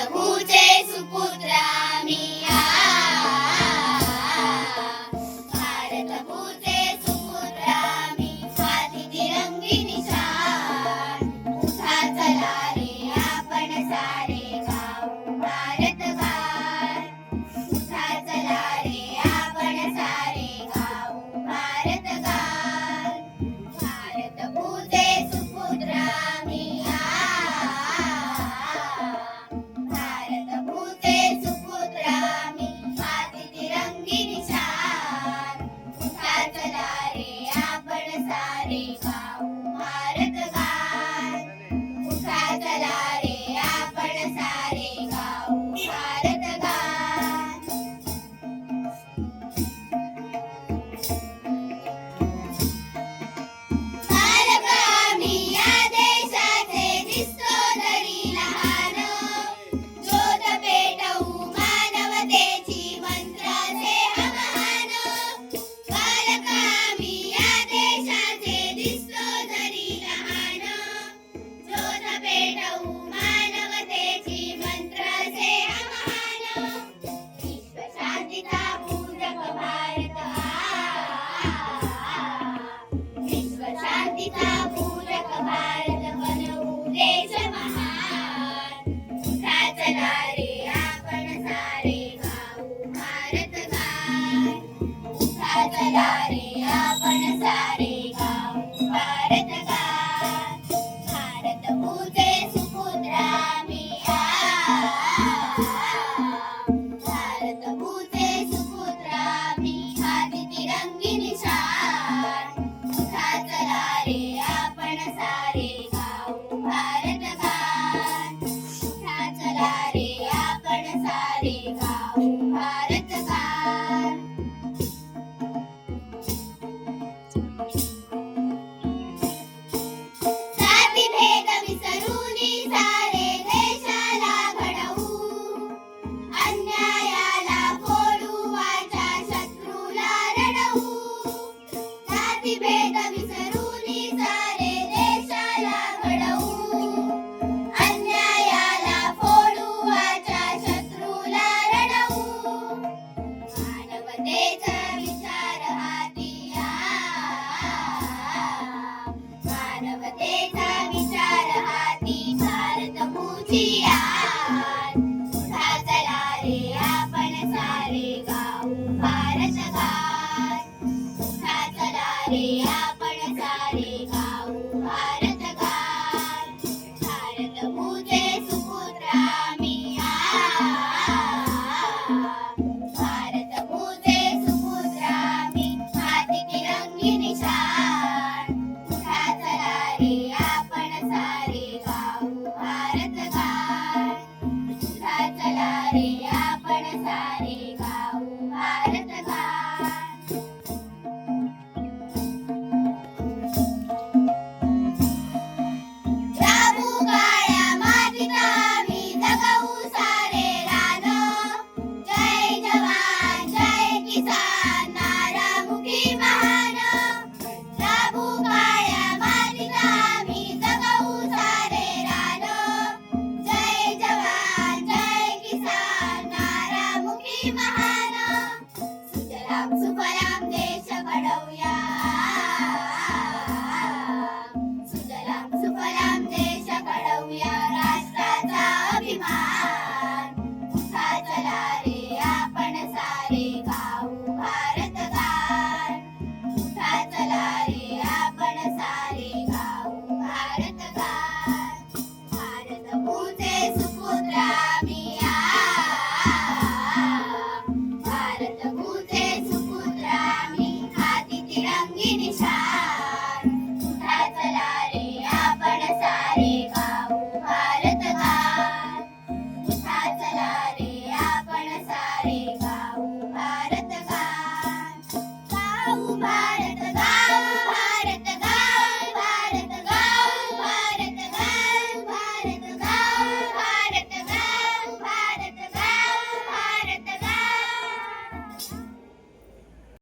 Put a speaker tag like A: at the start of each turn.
A: ప్రభు చేసు मानव देता विचार आधी भारत पूजीआरे आपण सारे गाव भारत गाज आरे आप